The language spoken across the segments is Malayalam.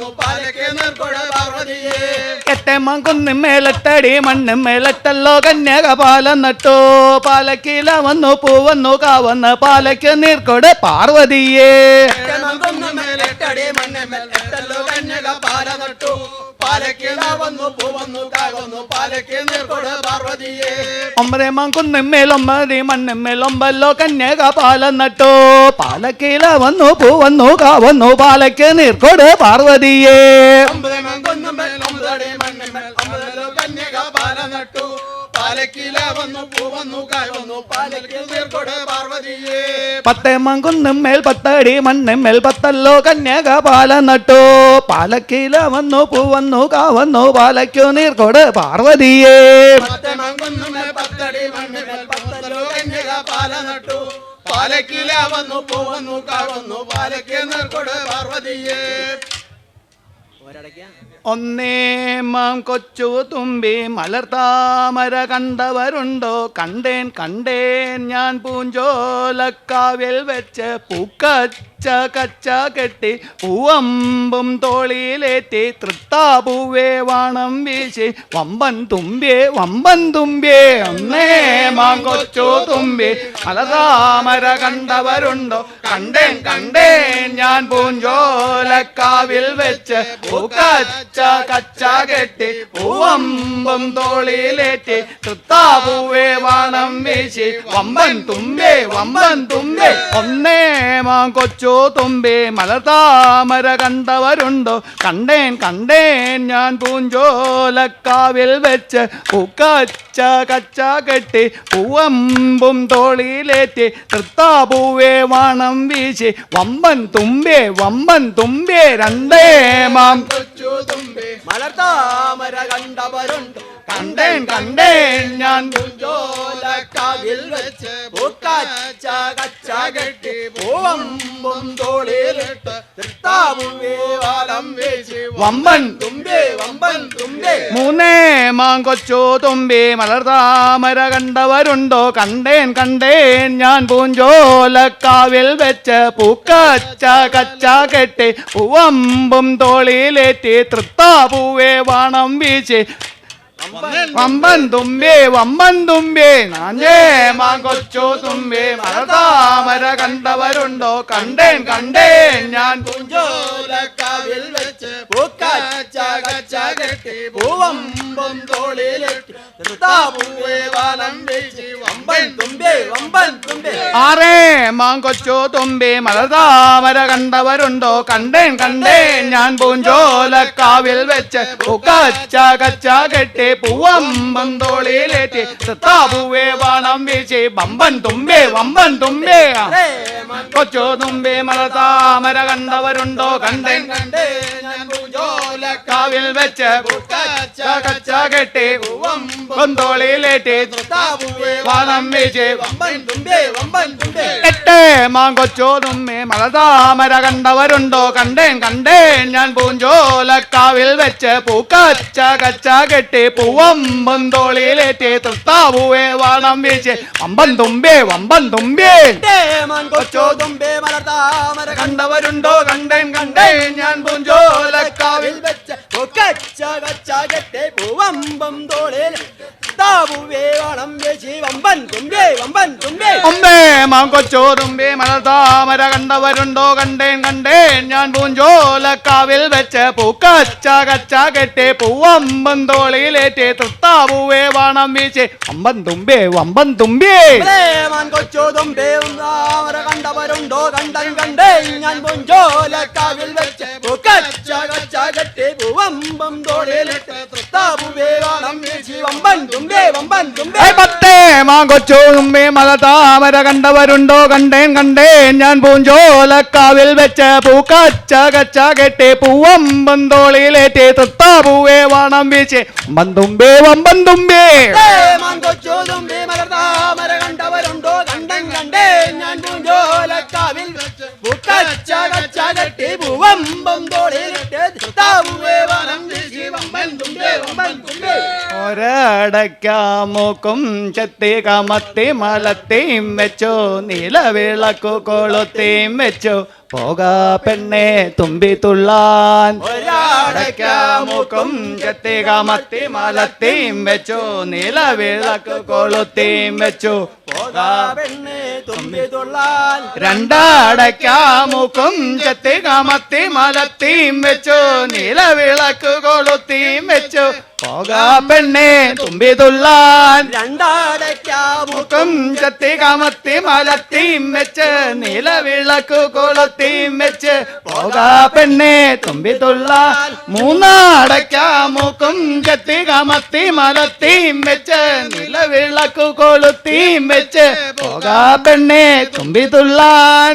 വന്നു പാലക്കെ നിർക്കൊട മണ്ണ് എട്ടേമ്മ കുന്നിന്മേലെട്ടടി കന്യക പാലം നട്ടു. പാലക്കില വന്നു പൂവന്നു കാവന്ന് പാലയ്ക്ക് നീർക്കൊട് പാർവതിയേ. മേലെട്ടടി മണ്ണിന്മേൽ എട്ടല്ലോ കന്യക പാല നട്ടു. പാലക്കിള വന്നു പൂവന്നു കാവന്നു പാലക്ക് നിർക്കൊട പാർവതിയെ. ഒമ്പതേ മണ്ണിന്മേൽ ഒമ്പല്ലോ കന്യക പാലം നട്ടു. പാലക്കില വന്നു പൂവന്നു കാവന്നു പാലക്ക് നീർക്കോട് പാർവതിയേ. ഒമ്പതേ മണ്ണിന്മേൽ പാലക്കില വന്നു പൂവന്നു നിർക്കൊട പാർവതിയെ. പത്തേമ്മ മേൽ പത്തടി മണ്ണിന്മേൽ പത്തല്ലോ കന്യക പാല നട്ടു. പാലക്കില വന്നു പൂവന്നു കാവന്നു പാലയ്ക്കു നീർക്കൊട് പാർവതിയേ. പത്ത് മങ്കുന്നുമേൽ പത്തടി മണ്ണിന്മേൽ പത്തല്ലോ കന്യക പാല നട്ടു. പാലക്കില വന്നു പൂവന്നു കാവന്നു പാലക്കെ നിർക്കൊട പാർവതിയെ. ഒന്നേമാം കൊച്ചു തുമ്പി മലർത്താമര കണ്ടവരുണ്ടോ? കണ്ടേൻ കണ്ടേൻ ഞാൻ പൂഞ്ചോലക്കാവിൽ വെച്ച് പൂക്കച്ച കച്ച കച്ച കെട്ടി പൂവമ്പും തോളിയിലേറ്റി തൃത്താപൂവേ വാണം വീശി വമ്പൻ തുമ്പേ വമ്പൻ തുമ്പിയെ ഒന്നേമാം കൊച്ചു തുമ്പി. അലതാമര കണ്ടവരുണ്ടോ? കണ്ടേ കണ്ടേ ഞാൻ പൂഞ്ചോലക്കാവിൽ വെച്ച് കച്ച കച്ച കെട്ടി പൂവമ്പം തോളിലേറ്റി തൃത്താപൂവേ വാണം വീശി വമ്പൻ തുമ്പേ വമ്പൻ തുമ്പേ. ഒന്നേ മാ കൊച്ചു തുമ്പേ മലതാമര കണ്ടവരുണ്ടോ കണ്ടേൻ കണ്ടേൻ ഞാൻ പൂഞ്ചോലക്കാവിൽ വെച്ച് പൂക്കച്ച കച്ച കെട്ടി പൂവമ്പും തോളിലേറ്റി തൃത്താപൂവേ വാണം വീശി വമ്പൻ തുമ്പേ വമ്പൻ തുമ്പേ രണ്ടേ മാം തുമ്പേ മലതാമര കണ്ടവരുണ്ട് കണ്ടേൻ കണ്ടേൻ ഞാൻ ജോലക്കാവിൽ വെച്ച് പൂക്കാച്ച കച്ച കെട്ടി പൂവമ്പും തോളിലിട്ട് തൃത്താവുവേ വമ്പൻ തുമ്പേ വമ്പൻ തുമ്പേ. മൂന്നേ മാങ്കൊച്ചു തുമ്പേ മലർതാമര കണ്ടവരുണ്ടോ? കണ്ടേൻ കണ്ടേൻ ഞാൻ പൂഞ്ചോലക്കാവിൽ വെച്ച് പൂക്കച്ച കച്ച കെട്ടി പൂവമ്പും തോളിലേറ്റി തൃത്താപൂവേ വാണം വീശി. വമ്പൻ തുമ്പേ വമ്പൻ തുമ്പേ നാഞ്ചേ മാങ്കൊച്ചു കൊച്ചു തുമ്പേ മരതാമര കണ്ടവരുണ്ടോ? കണ്ടേൻ കണ്ടേൻ ഞാൻ. കുഞ്ചോലക്കാവിൽ വെച്ച് പൂക്കാച്ച കച്ച കെട്ടി പൂവമ്പും തോളിലിട്ട് തൃത്താവുവേ വാലം വീശി വമ്പൻ തുമ്പേ വമ്പൻ തുമ്പേ. ആറേ മാങ്കൊച്ചോ തുമ്പി മലതാമര കണ്ടവരുണ്ടോ? കണ്ടേൻ കണ്ടേൻ ഞാൻ പൂഞ്ചോലക്കാവിൽ വെച്ച് കച്ച കച്ച കെട്ടി പൂവമ്പം തോളിലേറ്റി താപുവേ വാണം വീശി വമ്പൻ തുമ്പേ വമ്പൻ തുമ്പേ. കൊച്ചു തുമ്പി മലതാമര കണ്ടവരുണ്ടോ? കണ്ടേൻ കണ്ടേ കാവിൽ വെച്ച് കെട്ടി കൊന്തോളിയിലേറ്റി താവുവേ വാണം വീശി. വമ്പൻ തുമ്പേ വമ്പൻ തുമ്പേ. എട്ട് മാങ്കൊച്ചോ തുമ്മേ മലതാമര കണ്ടവരുണ്ടോ? കണ്ടേൻ കണ്ടേൻ. ഞാൻ പൂഞ്ചോലക്കാവിൽ വെച്ച് പൂക്കച്ച കച്ച കെട്ടി പൂവമ്പം തോളിയിലേറ്റി തൃത്താവൂവേ വാണം വീശി. വമ്പൻ തുമ്പേ വമ്പൻ തുമ്പേ. മാങ്കൊച്ചോ തുമ്പേ മലതാമര കണ്ടവരുണ്ടോ? കണ്ടേൻ കണ്ടേൻ. ഞാൻ പൂഞ്ചോലക്കാവിൽ വെച്ച് കച്ച കച്ച കെട്ടെ പൂവമ്പം തോളിൽ. താവുവേ വളം വെച്ച് വമ്പൻ തുമ്പേ വമ്പൻ തുമ്പേ ഒമ്പേ മാങ്കൊച്ചോ തുമ്പേ മലതാമര കണ്ടവരുണ്ടോ? കണ്ടേൻ കണ്ടേൻ. ഞാൻ പൂഞ്ചോലക്കാവിൽ വെച്ച് പൂക്കച്ച കച്ച കെട്ടി പൂവമ്പൻ തോളിയിലേറ്റി തൃത്താവുവേ വാണം വീശേ. വമ്പൻ തുമ്പേ വമ്പൻ തുമ്പേ മാൻ കൊച്ചോ തുമ്പേ താമര കണ്ടവരുണ്ടോ കണ്ടൻ കണ്ടേ ഞാൻ പൂഞ്ചോലക്കാവിൽ വെച്ച് പൂക്കച്ച കച്ച കെട്ടി പൂവമ്പം തോളിയിലേറ്റേ താവുവേ വാണം വീശി. വമ്പൻ തുമ്പേ പത്തേ മാങ്കൊച്ചു തുമ്പേ മലതാമര കണ്ടവരുണ്ടോ? കണ്ടേൻ കണ്ടേൻ. ഞാൻ പൂഞ്ചോലക്കാവിൽ വെച്ച് പൂക്കച്ച കച്ച കെട്ടി പൂവമ്പൻ തോളിയിലേറ്റി പൂവേ വാണം വീശി. വമ്പൻ തുമ്പേ വമ്പൻ തുമ്പേ മലതാമര കണ്ടവരുണ്ടോ? കണ്ടൻ കണ്ടേ ഞാൻ പൂഞ്ചോലക്കാവിൽ വെച്ച് പൂക്കച്ച കച്ച കെട്ടി പൂവമ്പം തോളിലിട്ട് പൂവേ വാണം വീശി. വമ്പൻ തുമ്പേ ഒരടയ്ക്കാമൂക്കും ചെത്തി കമത്തി മലത്തെയും വെച്ചു നിലവിളക്കു കൊളുത്തിയും വെച്ചു. പോകാ പെണ്ണെ തുമ്പി തുള്ളാൻ. ഒരടയ്ക്കാമൂക്കും ചെത്തി കമത്തി മലത്തിയും വെച്ചു നിലവിളക്ക് കൊളുത്തിയും വെച്ചു. പോകാ പെണ്ണെ തുമ്പി തുള്ളാൻ. രണ്ടടയ്ക്കാമുക്കും ചെത്തി കമത്തി മലത്തിയും വെച്ചു നിലവിളക്ക് കൊളുത്തിയും വെച്ചു. പോകാ പെണ്ണെ തുമ്പി തുള്ളാൻ. രണ്ടാടയ്ക്കാമുക്കും മുക്കും ചത്തി കമത്തി മലത്തിയും വെച്ച് നിലവിളക്ക് കൊളുത്തിയും വെച്ച് പോകാ പെണ്ണെ തുമ്പി തുള്ളാൻ മൂന്നാടയ്ക്കാമുക്കും ചത്തി കമത്തി മലത്തിയും വെച്ച് നിലവിളക്കു കൊളുത്തിയും വെച്ച് പോകാ പെണ്ണെ തുമ്പി തുള്ളാൻ.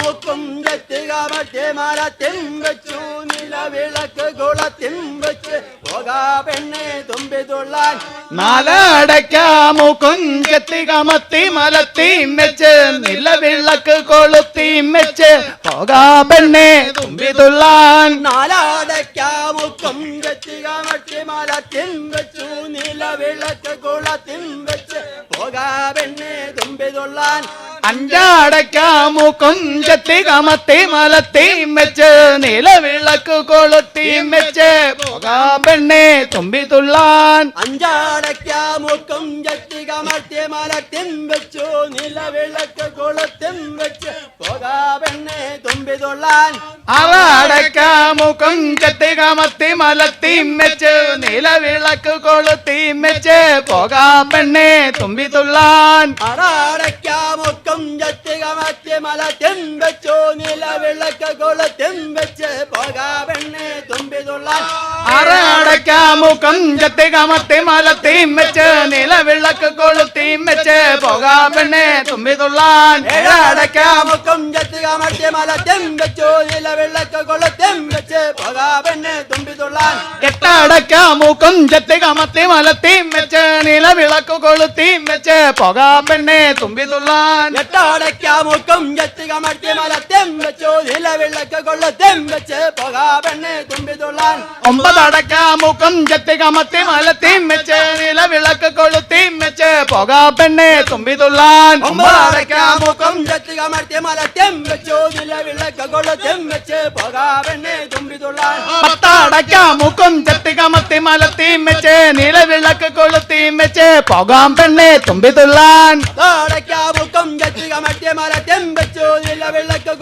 മൂക്കും ജത്തിക കമത്തി മരത്തിൻ വെച്ചു നിലവിളക്ക് കൊളത്തിൻ വെച്ച് പോകാ പെണ്ണെ തുമ്പി തുള്ളാൻ നാലടയ്ക്കാമുക്കും ചത്തി കമത്തി മലത്തിയും വെച്ച് നിലവിളക്ക് കൊളുത്തിയും വെച്ച് പോകാ പെണ്ണെ തുമ്പി തുള്ളാൻ നാലാടയ്ക്കാമുക്കും ജത്തിക മറ്റേ മരത്തിൻ വെച്ചു നിലവിളക്ക് കൊളത്തിൻ വെച്ച് പോകാ പെണ്ണെ തുമ്പി തുള്ളാൻ. അഞ്ചാടയ്ക്കാമുക്കും ചത്തി കമത്തി മലത്തിയും വെച്ച് നിലവിളക്ക് കൊളുത്തിയും വെച്ച് പോകാ പെണ്ണെ തുമ്പി തുള്ളാൻ. അഞ്ചാടയ്ക്കാമുക്കും ജത്തിക മറ്റേ മരത്തിൻ വെച്ചു നിലവിളക്ക് കുളത്തിൻ വെച്ച് പോകാ പെണ്ണെ തുമ്പി തുള്ളാൻ. ആറടയ്ക്കാമുക്കും ചത്തി കമത്തി മലത്തിയും വെച്ച് നിലവിളക്ക് കൊളുത്തിയും വെച്ച് പോകാ പെണ്ണെ തുമ്പി തുള്ളാൻ. ജത്തിക മറ്റേ മല തെമ്പച്ചോ നിലവിളക്ക് കുളത്തിൻ വെച്ച് പോകാ പെണ്ണെ തുമ്പി തുള്ളാൻ അറടയ്ക്കാമുക്കും മല കമത്തി നില വെച്ച് നിലവിളക്ക് കൊളുത്തിയും വെച്ച് പോകാ പെണ്ണെ തുമ്പി തുള്ളാൻ ഏഴടയ്ക്കാമുക്കും മല തെമ്പച്ചോ നില വെച്ചു കുളത്തിൻ വെച്ച് പോകാ പെണ്ണെ തുമ്പി തുള്ളാൻ എട്ടടയ്ക്കാമുക്കും ചത്തി കമത്തി നില വെച്ച് നിലവിളക്ക് കൊളുത്തിയും വെച്ച് പോകാ പെണ്ണെ തുമ്പി തുള്ളാൻ എട്ടാടയ്ക്കാമുക്കും ജത്തിക മറ്റേ മലത്തിൻ വെച്ചു. നിലവിളക്ക് കുളത്തിൻ വെച്ച്. പോകാ പെണ്ണെ തുമ്പി തുള്ളാൻ. ഒമ്പതടയ്ക്കാമുക്കും. ചത്തി കമത്തി മലത്തിയും വെച്ച്. നിലവിളക്ക് കൊളുത്തിയും വെച്ച് പോകാ പെണ്ണെ തുമ്പി തുള്ളാൻ ഒമ്പതടയ്ക്കാമുക്കും ജത്തിക മറ്റേ മലത്തിൻ വെച്ചു. നിലവിളക്ക് കുളത്തിൻ വെച്ച് പോകാ പെണ്ണെ തുമ്പി തുള്ളാൻ പത്തടയ്ക്കാമുക്കും ചത്തി കമത്തി മലത്തിയും വെച്ച്. നിലവിളക്ക് കൊളുത്തിയും വെച്ച് പോകാം പെണ്ണെ തുമ്പി തുള്ളാൻ താടയ്ക്കാമുക്കും ചത്തിക മറ്റേ മലത്തിൻ വെച്ചു. നിലവിളക്ക്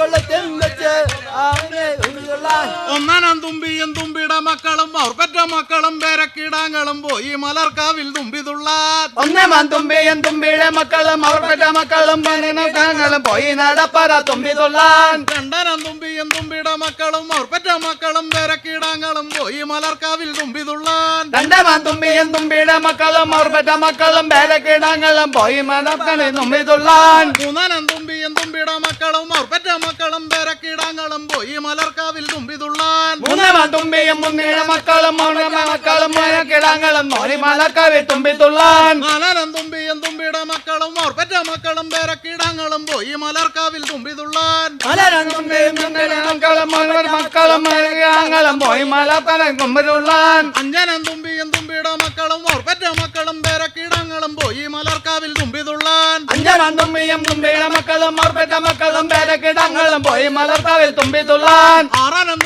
ഒന്നനം തുമ്പിയും തുമ്പിയുടെ മക്കളും ഓർപ്പറ്റ മക്കളും പേരക്കിടാങ്ങളും പോയി മലർക്കാവിൽ തുമ്പി തുള്ളാൻ തുമ്പിയും തുമ്പിയുടെ മക്കളും അവർപ്പെട്ട മക്കളും പതിനൊക്കങ്ങളും പോയി നടപ്പറ തുമ്പി തൊള്ളാൻ. കണ്ടനം തുമ്പിയും തുമ്പിയുടെ മക്കളും ഓർപ്പറ്റ മക്കളും പേരക്കിടാങ്ങളും പോയി മലർക്കാവിൽ തുമ്പി തുള്ളാൻ. രണ്ടേമാൻ തുമ്പിയും തുമ്പിയുടെ മക്കളും അവർപ്പെട്ട മക്കളും പേരക്കിടങ്ങളും പോയി മലർക്കണി തുമ്പി തുള്ളാൻ. മൂന്നനം തുമ്പിയും തുമ്പിയുടെ മക്കളും ഓർപ്പറ്റ മക്കളും പേരക്കിടാങ്ങളും പോയി മലർക്കാവിൽ തുമ്പി തുള്ളാൻ. മൂന്നേമാൻ തുമ്പിയും മുന്നിയുടെ മക്കളും മക്കളും പേരക്കിടങ്ങളും പോയി മലർക്കാവിൽ തുമ്പി തുള്ളാൻ. നാലനം തുമ്പിയും തുമ്പിയുടെ മക്കളും ഓർപ്പറ്റ മക്കളും പേരക്കിടങ്ങളും പോയി മലർക്കാവിൽ തുമ്പി തുള്ളാൻ മക്കളും പോയി മലർക്കാവിൽ തുമ്പി തുള്ളാൻ അഞ്ജനം തുമ്പിയും തുമ്പിയുടെ മക്കളും ഓർപ്പറ്റ മക്കളും പേരക്കിടങ്ങളും പോയി മലർക്കാവിൽ തുമ്പി തുള്ളാൻ അഞ്ജനം തുമ്പിയും തുമ്പിയുടെ മക്കളും ഓർപ്പെട്ട മക്കളും പേരക്കിടങ്ങളും പോയി മലർക്കാവിൽ തുമ്പി തുള്ളാൻ ആറാനം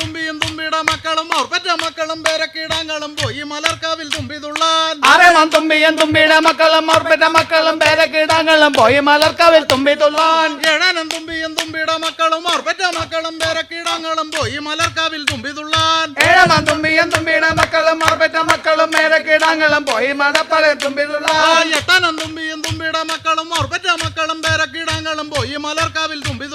തുമ്പിയുടെ മക്കളും ഓർപ്പറ്റ മക്കളും പേരക്കിടങ്ങളും പോയി മലർക്കാവിൽ തുമ്പി തുള്ളാൻ ആറേമാൻ തുമ്പിയും തുമ്പിയുടെ മക്കളും ഓർപ്പറ്റ മക്കളും പേരക്കിടങ്ങളും പോയി മലർക്കാവിൽ തുമ്പി തുള്ളാൻ ഏഴാനം തുമ്പിയും തുമ്പിയുടെ മക്കളും ഓർപ്പറ്റ മക്കളും പേരക്കിടങ്ങളും പോയി മലർക്കാവിൽ തുമ്പി തുള്ളാൻ ഏഴമാൻ തുമ്പിയും തുമ്പിയുടെ മക്കളും ഓർപ്പറ്റ മക്കളും പേരക്കിടങ്ങളും പോയി മലപ്പറ തുമ്പി തുള്ളാൻ എട്ടാനം തുമ്പിയും തുമ്പിയുടെ മക്കളും ഓർപ്പറ്റ മക്കളും പേരക്കിടങ്ങളും പോയി മലർക്കാവിൽ തുമ്പി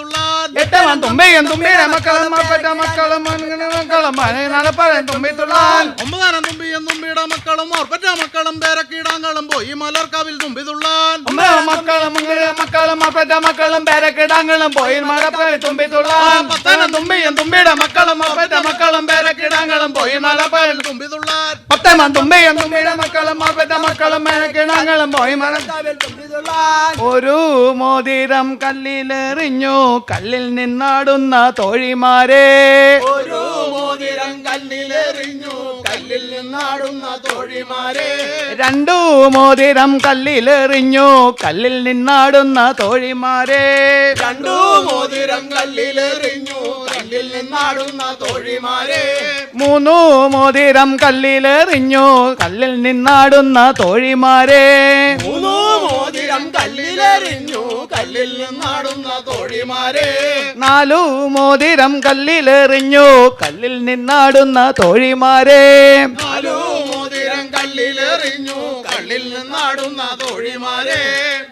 എട്ടവൻ തുമ്പിയും തുമ്പിയുടെ മക്കളും ഓർപ്പെട്ട മക്കളും മക്കളും നടപ്പറയിൽ തുമ്പി തുള്ളാൻ ഒമ്പതാനം തുമ്പിയും തുമ്പിയുടെ മക്കളും ഓർപ്പറ്റ മക്കളും പേരക്കിടങ്ങളും പോയി മലർക്കാവിൽ തുമ്പി തുള്ളാൻ ഒമ്പത് മക്കളും മക്കളും ഓർപ്പറ്റ മക്കളും പേരക്കിടങ്ങളും പോയി മലപ്പുറം തുമ്പി തുള്ളാൻ പത്തനം തുമ്പിയും തുമ്പിയുടെ മക്കളും ഓർപ്പറ്റ മക്കളും പേരക്കിടങ്ങളും പോയി മലപ്പുറം തുമ്പി തുള്ളാൻ പത്തമൻ തുമ്പിയും തുമ്പിയുടെ മക്കളും ഓർപ്പറ്റ മക്കളും പേരക്കിടങ്ങളും പോയി മല തുമ്പി തുള്ളാൻ ഒരു മോതിരം കല്ലിലെറിഞ്ഞു. കല്ലിൽ നിന്നാടുന്ന തോഴിമാരെ. ഒരു മോതിരം കല്ലിലെറിഞ്ഞു. കല്ലിൽ നിന്നാടുന്ന തോഴിമാരെ. രണ്ടു മോതിരം കല്ലിലെറിഞ്ഞു. കല്ലിൽ നിന്നാടുന്ന തോഴിമാരെ. രണ്ടു മോതിരം കല്ലിലെറിഞ്ഞു. കല്ലിൽ നിന്നാടുന്ന തോഴിമാരെ. മൂന്നു മോതിരം കല്ലിലെറിഞ്ഞു. കല്ലിൽ നിന്നാടുന്ന തോഴിമാരെ. മൂന്നു മോതിരം കല്ലിലെറിഞ്ഞു. കല്ലിൽ നിന്നാടുന്ന തോഴിമാരെ. നാലു മോതിരം കല്ലിലെറിഞ്ഞു. കല്ലിൽ നിന്നാടുന്ന തോഴിമാരെ. നാലു മോതിരം കല്ലിലെറിഞ്ഞു. കല്ലിൽ നിന്നാടുന്ന തോഴിമാരെ.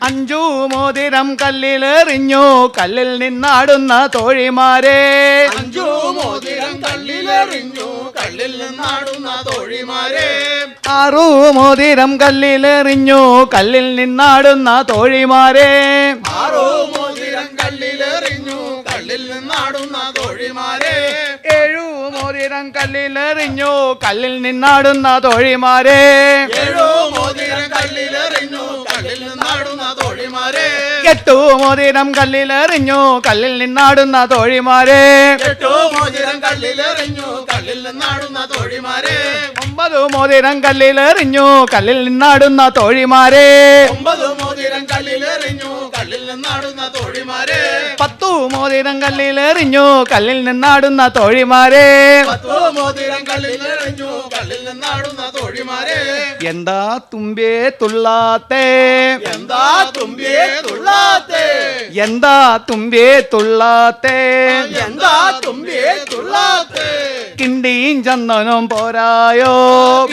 അഞ്ചു മോതിരം കല്ലിലെറിഞ്ഞു. കല്ലിൽ നിന്നാടുന്ന തോഴിമാരെ. അഞ്ചു മോതിരം കല്ലിലെറിഞ്ഞു. കല്ലിൽ നിന്നാടുന്ന തോഴിമാരെ. ആറു മോതിരം കല്ലിലെറിഞ്ഞു. കല്ലിൽ നിന്നാടുന്ന തോഴിമാരെ. ആറു കല്ലിലെറിഞ്ഞു കല്ലിൽ നിന്നാടുന്ന തോഴിമാരെ. ഏഴു മോതിരം കല്ലിലെറിഞ്ഞു കല്ലിൽ നിന്നാടുന്ന തോഴിമാരെ. എട്ടു മോതിരം കല്ലിലെറിഞ്ഞു കല്ലിൽ നിന്നാടുന്ന തോഴിമാരെ. എട്ടു മോതിരം കല്ലിലെറിഞ്ഞു കല്ലിൽ നിന്നാടുന്ന തോഴിമാരെ. ഒമ്പത് മോതിരം കല്ലിലെറിഞ്ഞു കല്ലിൽ നിന്നാടുന്ന തോഴിമാരെ. ഒമ്പത് മോതിരം കല്ലിലെറിഞ്ഞു കല്ലിൽ നിന്നാടുന്ന തോഴിമാരെ. പത്തു മോതിരം കല്ലിൽ എറിഞ്ഞു. കല്ലിൽ നിന്നാടുന്ന തോഴിമാരെ. പത്തു മോതിരം കല്ലിൽ എറിഞ്ഞു. കല്ലിൽ നിന്നാടുന്ന തോഴിമാരെ. എന്താ തുമ്പേ തുള്ളാത്തേ? എന്താ തുമ്പേ തുള്ളാത്തേ? എന്താ തുമ്പേ തുള്ളാത്തേ? എന്താ തുമ്പേ തുള്ളാത്തേ? കിണ്ടിയും ചന്ദനം പോരായോ?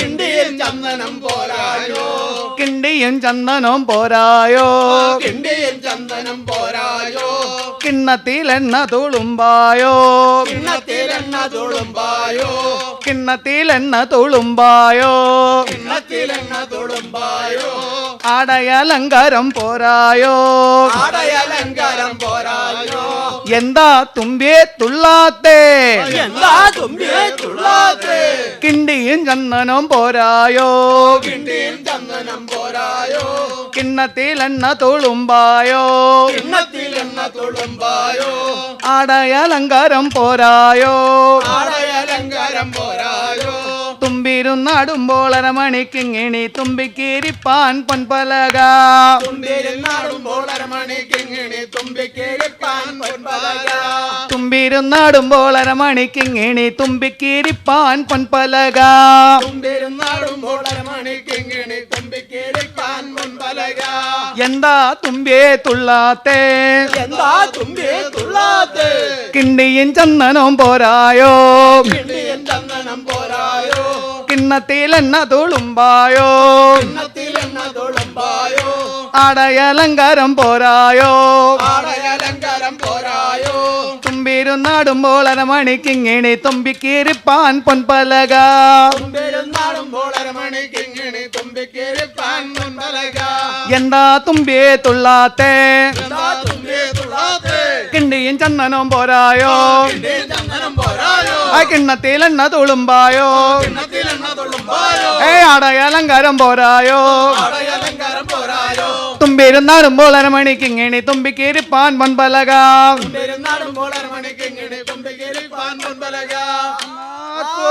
കിണ്ടിയിൽ ചന്ദനം പോരായോ? കിണ്ടിയും ചന്ദനം പോരായോ? കിണ്ടിയിൽ ചന്ദനം പോരായോ? കിണ്ണത്തിൽ എണ്ണ തുളുമ്പായോ? കിണ്ണത്തിൽ എണ്ണ തുളുമ്പായോ? കിണ്ണത്തിൽ എണ്ണ തുളുമ്പായോ? കിണ്ണത്തിലെണ്ണ തുളുമ്പായോ? ആടയലങ്കാരം പോരായോ? ആടയലങ്കാരം പോരായോ? എന്താ തുമ്പിയെ തുള്ളാത്തേ? എന്താ തുമ്പിയെ തുള്ളാത്തേ? കിണ്ടിയും ചന്ദനം പോരായോ? കിണ്ടിയിൽ ചന്ദനം പോരായോ? കിണ്ണത്തിൽ എണ്ണ തുളുമ്പായോ? കിണ്ണത്തിൽ എണ്ണ തുളുമ്പായോ? ആടയലങ്കാരം പോരായോ? ആടയലങ്കാരം പോരായോ? തുമ്പിരുന്നാടുമ്പോൾ അരമണിക്കിങ്ങിണി തുമ്പിക്കേരിപ്പാൻ പൊൻപലക. തുമ്പിരുന്നാടുമ്പോൾ അരമണിക്കിങ്ങിണി തുമ്പിക്കേരിപ്പാൻ പൊൻപലക. തുമ്പിരുന്നാടുമ്പോൾ അരമണിക്കിങ്ങിണി തുമ്പിക്കേരിപ്പാൻ പൊൻപലക. തുമ്പിരുന്നാടുമ്പോൾ എന്താ തുമ്പിയെ തുള്ളാത്തേ? എന്താ തുമ്പിയെ തുള്ളാത്തേ? കിണ്ടിയും ചന്ദനവും പോരായോ? കിണ്ടിയൻ ചന്ദനം പോരായോ? കിണ്ണത്തിൽ എണ്ണ തുളുമ്പായോ? കിണ്ണത്തിൽ എണ്ണ തുളുമ്പായോ? ആടയലങ്കാരം പോരായോ ആടയലങ്കാരം പോരായോ തുമ്പിരുന്നാടുമ്പോൾ അരമണിക്കിങ്ങിണി തുമ്പിക്കിരിപ്പാൻ പൊൻപലക തുമ്പിരുന്നാടുമ്പോൾ അരമണിക്കിങ്ങിണി തുമ്പിക്കേരിപ്പാൻ പൊൻപലക എന്താ തുമ്പിയെ തുള്ളാത്തേ എന്താ തുമ്പിയെ തുള്ളാത്തേ കിണ്ടിയും ചന്ദനവും പോരായോ കിണ്ടിയൻ ചന്ദനം പോരായോ ആ കിണ്ണത്തിൽ എണ്ണ തുളുമ്പായോ കിണ്ണത്തിൽ എണ്ണ തുളുമ്പായോ ഏ ആടയലങ്കാരം പോരായോ ആടയലങ്കാരം തുമ്പിരുന്നാടുമ്പോൾ അരമണിക്കിങ്ങിണി തുമ്പിക്കിരിപ്പാൻ പൊൻപലക തുമ്പിരുന്നാടുമ്പോൾ ഇങ്ങനെ തുമ്പിക്കേരിപ്പാൻ ആക്കോ.